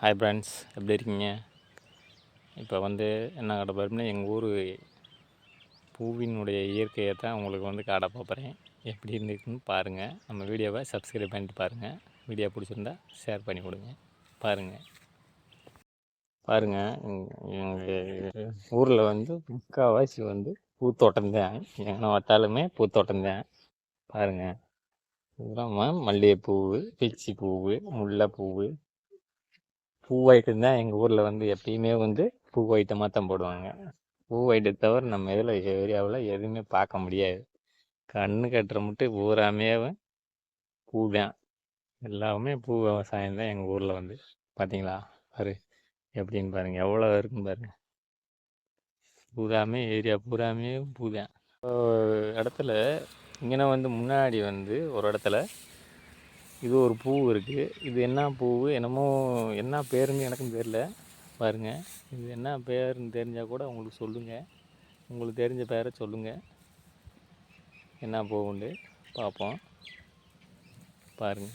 Hi friends எப்படி இருக்கீங்க? இப்போ வந்து என்ன காட்ட போகிறோம்னா எங்கள் ஊர் பூவினுடைய இயற்கையை தான் உங்களுக்கு வந்து காட்ட போகிறேன் எப்படி இருந்துக்குன்னு பாருங்கள் நம்ம வீடியோவை சப்ஸ்கிரைப் பண்ணிட்டு பாருங்கள் வீடியோ பிடிச்சிருந்தா ஷேர் பண்ணி கொடுங்க. பாருங்கள் பாருங்கள் எங்கள் ஊரில் வந்து முக்கால்வாசி வந்து பூத்தோட்டம் தான். எங்கே வட்டாலுமே பூத்தோட்டம் தான். பாருங்கள் இதெல்லாம் மல்லிகைப்பூவு பிச்சி பூவு முல்லைப்பூவு பூ ஐட்டம் தான் எங்கள் ஊரில் வந்து எப்பயுமே வந்து பூ ஐட்டமாக தான் போடுவாங்க. பூ ஐட்டம் தவிர நம்ம இதில் ஏரியாவில் எதுவுமே பார்க்க முடியாது. கண்ணு கட்டுற மட்டும் பூராமே பூ தான். எல்லாமே பூ விவசாயம் தான் எங்கள் ஊரில் வந்து. பார்த்தீங்களா பாரு எப்படின்னு பாருங்கள் எவ்வளோ இருக்குன்னு பாருங்க. பூராமே ஏரியா பூராமே பூ தான். இடத்துல இங்கே வந்து முன்னாடி வந்து ஒரு இடத்துல இது ஒரு பூ இருக்குது இது என்ன பூ என்னமோ என்ன பேருன்னு எனக்கும் தெரியல. பாருங்க. இது என்ன பேருன்னு தெரிஞ்சால் கூட உங்களுக்கு சொல்லுங்கள் உங்களுக்கு தெரிஞ்ச பேரை சொல்லுங்கள் என்ன பூவுண்டு? பார்ப்போம். பாருங்கள்